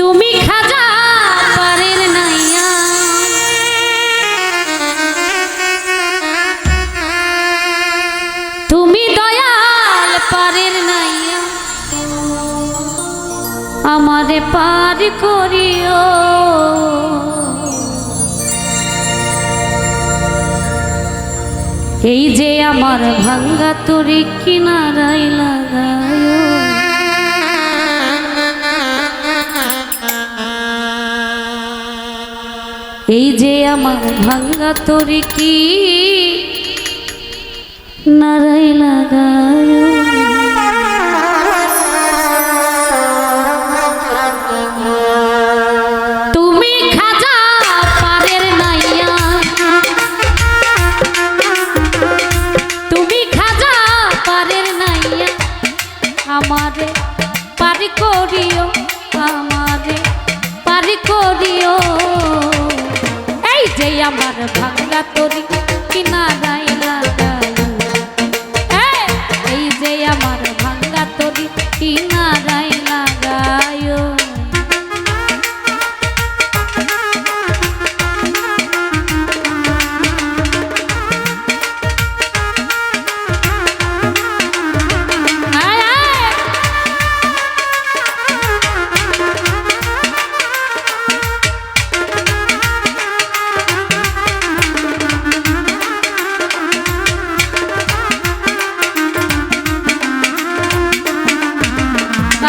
তুমি খাজা পারের নাইয়া। তুমি দয়াল পারের নাইয়া। আমারে পার করিও। এই যে আমার ভাঙ্গা তরি কিনারাই লাগায় যে আমার ভাঙ্গা তরি কি নারাই লাগায় তুমি খাজা পারের নাইয়া তুমি খাজা নাইয়া পারি করিও, আমারে পারি করিও। আমার ভাঙ্গা তরি কিনারাই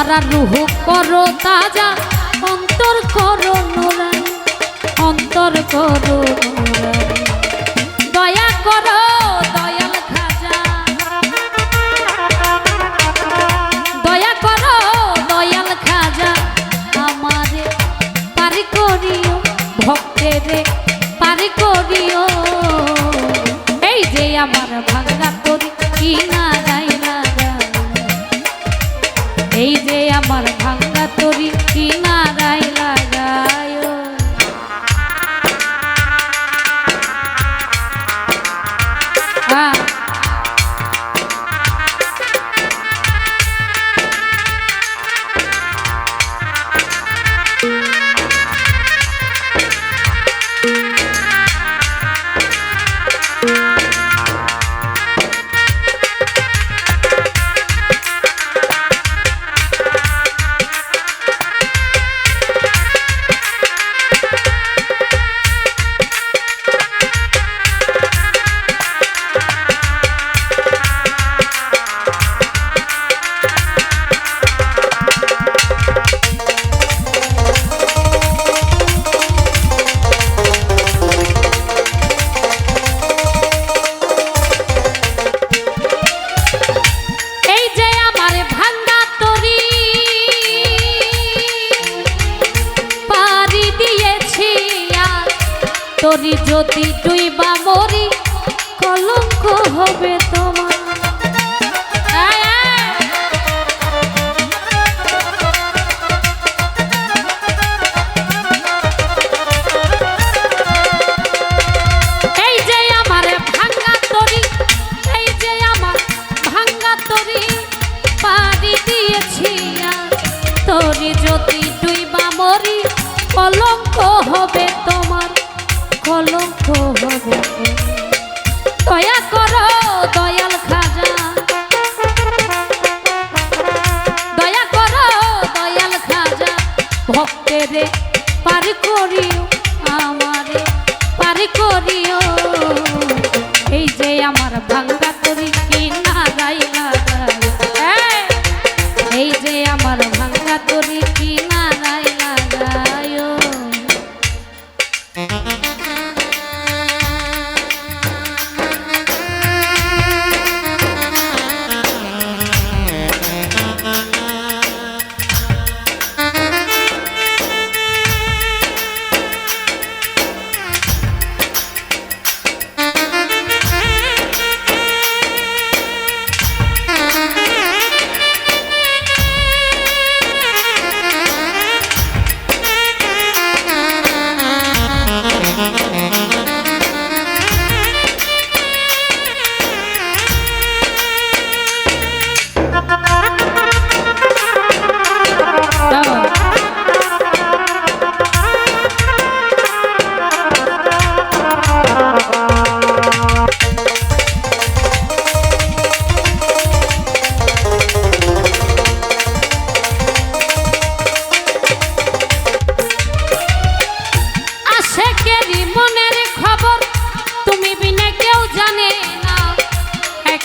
মরা রুহ করো তাজা, অন্তর করো নুরাই অন্তর করো দয়া করো দয়াল খাজা। দয়া করো দয়াল পারি করিও এই যে আমার করি কি যদি তুই বা মরি কলঙ্ক হবে তোমার ভাঙ্গা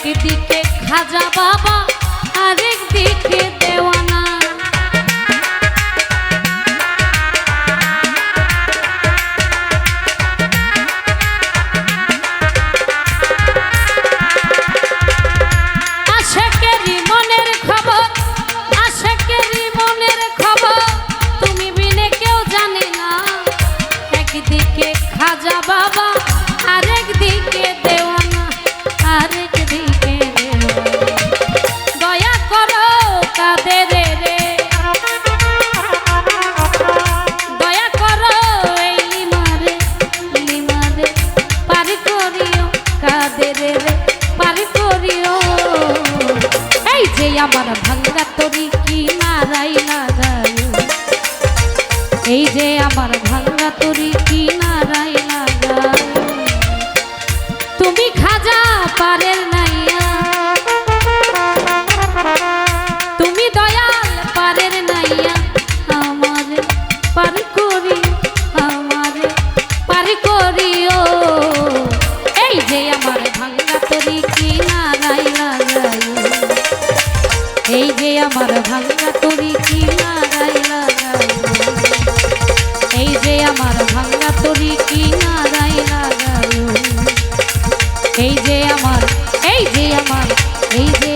একদিকে খাজা বাবা আরেক দিকে আমার ভাঙ্গা তরি কি নারাই লাগায় এই যে আমার ভাঙ্গা তরি কি আমার এই যে আমার এই যে